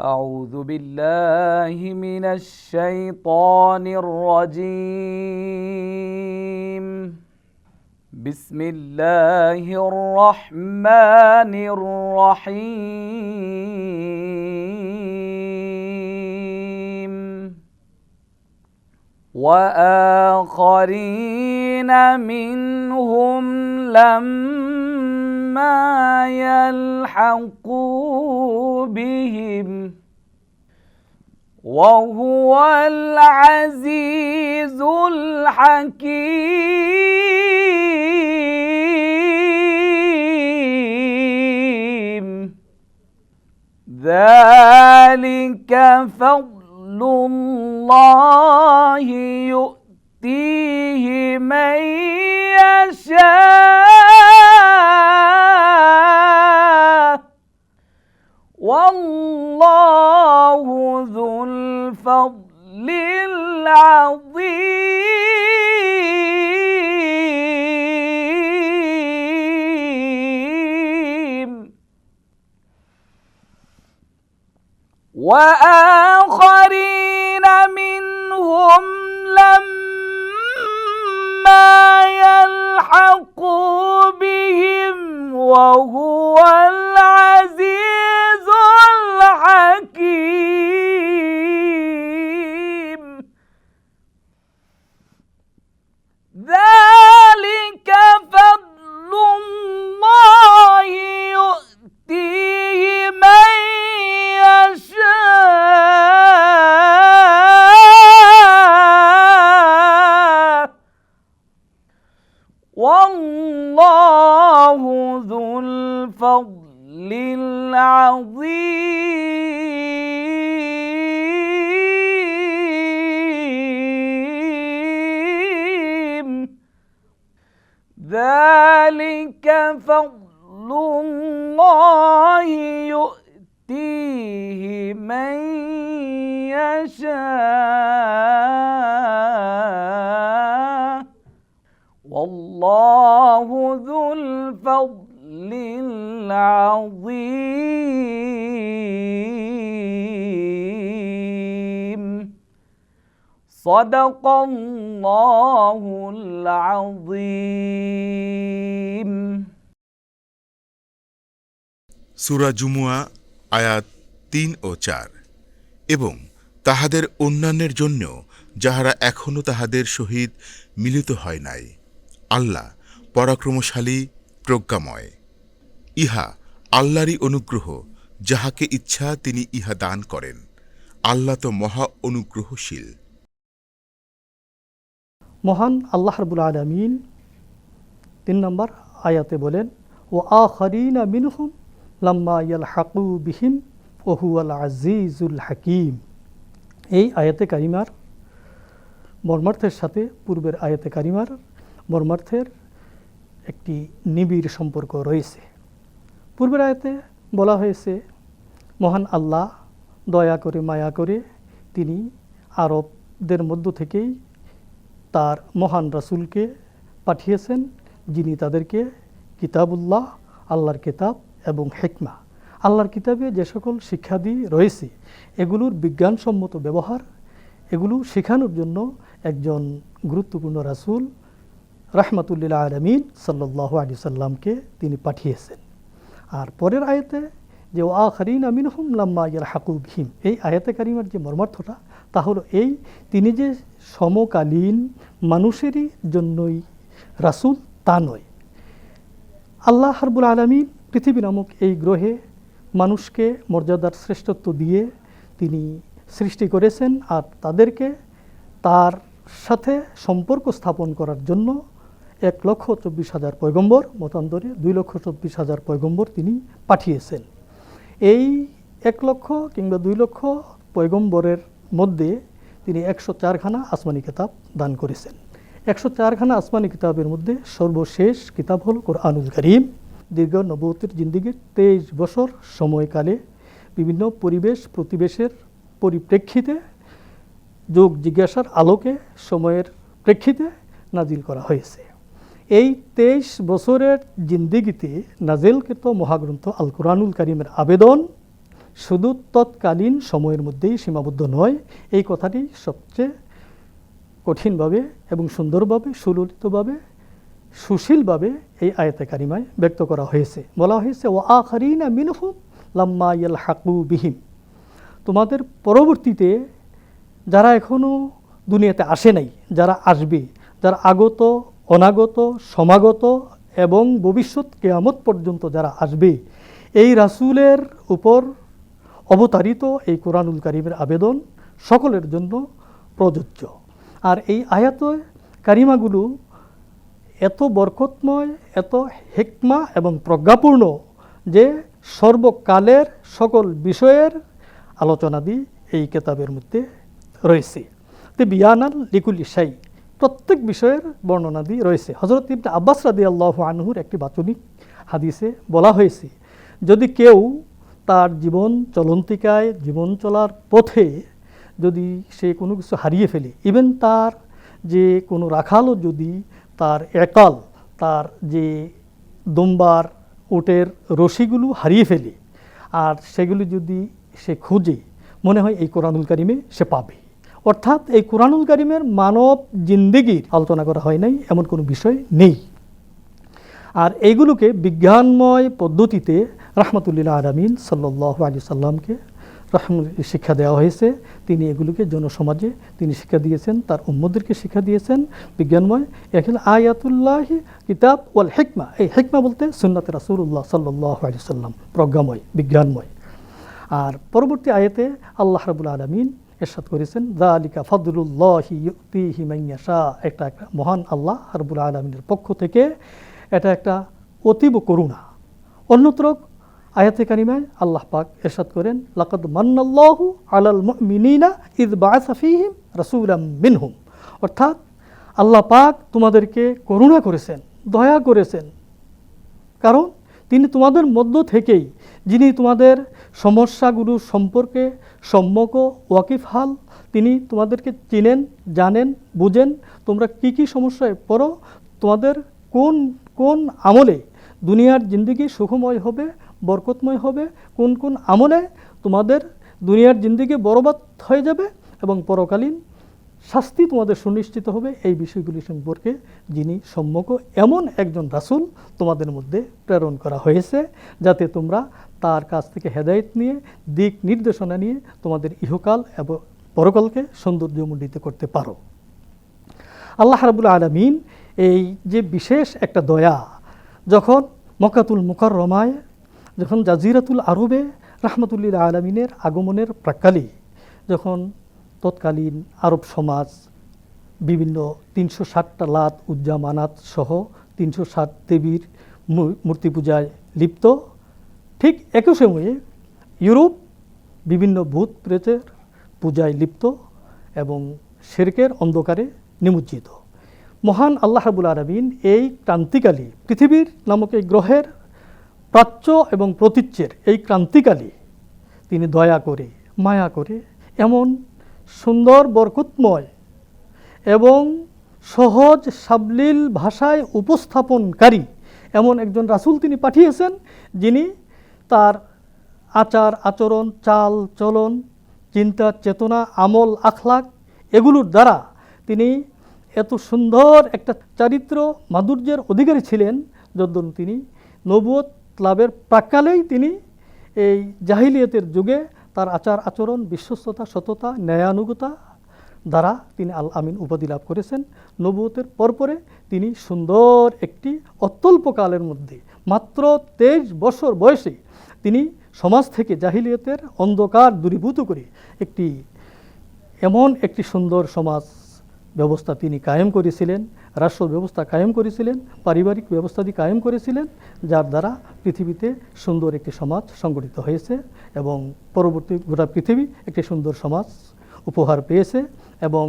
أعوذ بالله من الشيطان الرجيم. بسم الله الرحمن الرحيم. وآخرين منهم لما يلحقوا بهم وهو العزيز الحكيم. ذلك فضل الله يؤتيه من يشاء. والله ذو الفضل العظيم. وآخرين منهم لما يلحقوا بهم وهو العزيز ذلك فضل الله يؤتيه من يشاء. والله ذو الفضل العظيم. صدق الله العظيم সুরা জুমুয়া আয়াত তিন ও চার এবং তাহাদের অন্যান্যের জন্য যাহারা এখনও তাহাদের সহিত মিলিত হয় নাই আল্লাহ পরাক্রমশালী প্রজ্ঞাময় ইহা আল্লাহরই অনুগ্রহ যাহাকে ইচ্ছা তিনি ইহা দান করেন আল্লাহ তো মহা অনুগ্রহশীল মহান আল্লাহ রবুল আলমিন তিন নম্বর আয়াতে বলেন ও আখরিনা মিনহুম লাম্মা ইয়াল হাকু বিহিম ওহু আল আজিজুল হাকিম। এই আয়াতে কারিমার মর্মার্থের সাথে পূর্বের আয়াতে কারিমার মর্মার্থের একটি নিবিড় সম্পর্ক রয়েছে। পূর্বের আয়াতে বলা হয়েছে, মহান আল্লাহ দয়া করে মায়া করে তিনি আরবদের মধ্য থেকেই তার মহান রাসূলকে পাঠিয়েছেন, যিনি তাদেরকে কিতাবুল্লাহ, আল্লাহর কিতাব এবং হেকমা। আল্লাহর কিতাবে যে সকল শিক্ষাদি রয়েছে, এগুলোর বিজ্ঞানসম্মত ব্যবহার, এগুলো শেখানোর জন্য একজন গুরুত্বপূর্ণ রাসূল রাহমাতুল্লিল আলমিন সাল্লাহ আলি সাল্লামকে তিনি পাঠিয়েছেন। আর পরের আয়াতে যে ও আখরিন আমিন হুম লাম্মা ইয়ার হাকুব হিম এই আয়াতে কারিমার যে মর্মার্থটা, তা হলো এই, তিনি যে সমকালীন মানুষেরই জন্যই রাসূল, তা নয়। আল্লাহ হারবুল আলমিন পৃথিবী নামক এই গ্রহে মানুষকে মর্যাদার শ্রেষ্ঠত্ব দিয়ে তিনি সৃষ্টি করেছেন আর তাদেরকে তার সাথে সম্পর্ক স্থাপন করার জন্য এক লক্ষ চব্বিশ হাজার পয়গম্বর, মতান্তরে দুই লক্ষ চব্বিশ হাজার পয়গম্বর তিনি পাঠিয়েছেন। এই এক লক্ষ কিংবা দুই লক্ষ পয়গম্বরের মধ্যে তিনি একশো চারখানা আসমানি কিতাব দান করেছেন। একশো চারখানা আসমানি কিতাবের মধ্যে সর্বশেষ কিতাব হল কোরআনুল করিম। দীর্ঘ নবতির জিন্দিগির তেইশ বছর সময়কালে বিভিন্ন পরিবেশ প্রতিবেশের পরিপ্রেক্ষিতে, যোগ জিজ্ঞাসার আলোকে, সময়ের প্রেক্ষিতে নাজিল করা হয়েছে। এই তেইশ বছরের জিন্দিগিতে নাজিলকৃত মহাগ্রন্থ আল কোরআনুল করিমের আবেদন শুধু তৎকালীন সময়ের মধ্যেই সীমাবদ্ধ নয়, এই কথাটি সবচেয়ে কঠিনভাবে এবং সুন্দরভাবে, সুললিতভাবে, সুশীলভাবে এই আয়তে কারিমায় ব্যক্ত করা হয়েছে। বলা হয়েছে ও আখারিনা মিনহুম লাম্মা ইয়াল হাকু বিহীন তোমাদের পরবর্তীতে যারা এখনও দুনিয়াতে আসে নাই, যারা আসবে, যারা আগত অনাগত, সমাগত এবং ভবিষ্যৎ কেয়ামত পর্যন্ত যারা আসবে, এই রাসূলের উপর অবতারিত এই কোরআনুল কারিমের আবেদন সকলের জন্য প্রযোজ্য। আর এই আয়াত কারিমাগুলো এত বরকতময়, এত হেকমা এবং প্রজ্ঞাপূর্ণ যে সর্বকালের সকল বিষয়ের আলোচনাদি এই কেতাবের মধ্যে রয়েছে। তে বিয়ানাল লিকুল ইসাই প্রত্যেক বিষয়ের বর্ণনাদি রয়েছে। হজরত ইবনে আব্বাস রাদি আল্লাহ আনহুর একটি বাচনিক হাদিসে বলা হয়েছে, যদি কেউ তার জীবন চলন্তিকায়, জীবন চলার পথে যদি সে কোনো কিছু হারিয়ে ফেলে ইভেন তার যে কোনো রাখালও যদি তার একাল, তার যে দুম্বার উটের রশিগুলো হারিয়ে ফেলে, আর সেগুলি যদি সে খুঁজে, মনে হয় এই কোরআনুল কারিমে সে পাবে। অর্থাৎ এই কোরআনুল কারিমের মানব জিন্দিগির আলোচনা করা হয় নাই, এমন কোনো বিষয় নেই। আর এইগুলোকে বিজ্ঞানময় পদ্ধতিতে রাহমাতুল্লিল্লাহ আলামিন সাল্লাহ আলী সাল্লামকে শিক্ষা দেওয়া হয়েছে। তিনি এগুলোকে জনসমাজে তিনি শিক্ষা দিয়েছেন, তার উম্মদেরকে শিক্ষা দিয়েছেন। বিজ্ঞানময় এখানে আয়াতুল্লাহ কিতাব ওয়াল হেকমা। এই হেকমা বলতে সুন্নাত রাসুল্লাহ সাল্লাহ আলী সাল্লাম, প্রজ্ঞাময়, বিজ্ঞানময়। আর পরবর্তী আয়াতে আল্লাহ রাবুল আলমিন এরশাদ করেছেন দা আলিকা ফদলুল্লাহি ইউতিহি মাইয়াশা একটা একটা মহান আল্লাহ রাবুল আলমিনের পক্ষ থেকে, এটা একটা অতীব করুণা। অন্যত্র আয়াতে কারিমায় আল্লাহ পাক এরশাদ করেন, লাকাদ মান্নাল্লাহু আলাল মুমিনিনা ইদ বাআসা ফীহিম রাসূলাম মিনহুম অর্থাৎ আল্লাহ পাক তোমাদেরকে করুণা করেছেন, দয়া করেছেন। কারণ তিনি তোমাদের মধ্য থেকেই, যিনি তোমাদের সমস্যাগুলো সম্পর্কে সম্যক ওয়াকিফ হাল, তিনি তোমাদেরকে চিনেন, জানেন, বুঝেন, তোমরা কি কি সমস্যায় পড়ো, তোমাদের কোন কোন আমলে দুনিয়ার জিন্দগি সুখময় হবে, বরকতময় হবে, কোন কোন আমলে তোমাদের দুনিয়ার জিন্দগি বরবাদ হয়ে যাবে এবং পরকালীন শাস্তি তোমাদের সুনিশ্চিত হবে। এই বিষয়গুলি সম্পর্কে যিনি সম্যক এমন একজন রাসূল তোমাদের মধ্যে প্রেরণ করা হয়েছে, যাতে তোমরা তার কাছ থেকে হেদায়েত নিয়ে, দিক নির্দেশনা নিয়ে তোমাদের ইহকাল এবং পরকালকে সৌন্দর্যমণ্ডিত করতে পারো। আল্লাহ রাবুল আলমিন এই যে বিশেষ একটা দয়া, যখন মকাতুল মুকাররমায়, যখন জাজিরাতুল আরবে রাহমাতুল্লিল আলমিনের আগমনের প্রাক্কালে, যখন তৎকালীন আরব সমাজ, বিভিন্ন তিনশো ষাটটা লাত উজ্জামানাত সহ তিনশো ষাট দেবীর মূর্তি পূজায় লিপ্ত। ঠিক একই সময়ে ইউরোপ বিভিন্ন ভূত প্রেতের পূজায় লিপ্ত এবং শেরকের অন্ধকারে নিমজ্জিত। মহান আল্লাহ রাবুল আলমিন এই ক্রান্তিকালী পৃথিবীর নামক এই গ্রহের প্রাচ্য এবং প্রতীচ্যের এই ক্রান্তিকালী তিনি দয়া করে, মায়া করে এমন সুন্দর, বরকতময় এবং সহজ, সাবলীল ভাষায় উপস্থাপনকারী এমন একজন রাসূল তিনি পাঠিয়েছেন যিনি তার আচার, আচরণ, চাল, চলন, চিন্তা, চেতনা, আমল, আখলাক এগুলোর দ্বারা তিনি এত সুন্দর একটা চারিত্র মাধুর্যের অধিকারী ছিলেন যদ্দন তিনি নবুয়ত লাভের প্রাক্কালেই তিনি এই জাহিলিয়তের যুগে তার আচার আচরণ, বিশ্বস্ততা, সততা, ন্যায়ানুগতা দ্বারা তিনি আল আমিন উপাধি লাভ করেছেন। নবুয়তের পরপরে তিনি সুন্দর একটি অত্যল্পকালের মধ্যে মাত্র তেইশ বছর বয়সে তিনি সমাজ থেকে জাহিলিয়তের অন্ধকার দূরীভূত করে একটি এমন একটি সুন্দর সমাজ ব্যবস্থা তিনি কায়েম করেছিলেন। রাষ্ট্র ব্যবস্থা কায়েম করেছিলেন, পারিবারিক ব্যবস্থাটি কায়েম করেছিলেন, যার দ্বারা পৃথিবীতে সুন্দর একটি সমাজ সংগঠিত হয়েছে এবং পরবর্তী গোটা পৃথিবী একটি সুন্দর সমাজ উপহার পেয়েছে এবং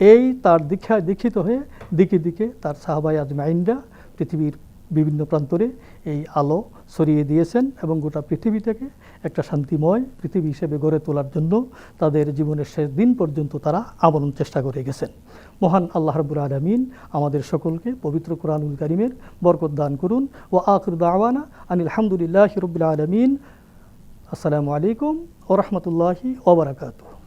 এই তার দীক্ষায় দীক্ষিত হয়ে দিকে দিকে তার সাহাবাই আজমাইনরা পৃথিবীর বিভিন্ন প্রান্তরে এই আলো ছড়িয়ে দিয়েছেন এবং গোটা পৃথিবী থেকে একটা শান্তিময় পৃথিবী হিসেবে গড়ে তোলার জন্য তাদের জীবনের শেষ দিন পর্যন্ত তারা আমরণ চেষ্টা করে গেছেন। মহান আল্লাহ রবুল আলমিন আমাদের সকলকে পবিত্র কোরআনুল করিমের বরকত দান করুন। ও আখর দাওয়ানা আনিল হামদুলিল্লাহ রবিল আলমিন। আসসালামু আলাইকুম ও রহমতুল্লাহি ওবরাকাতুহ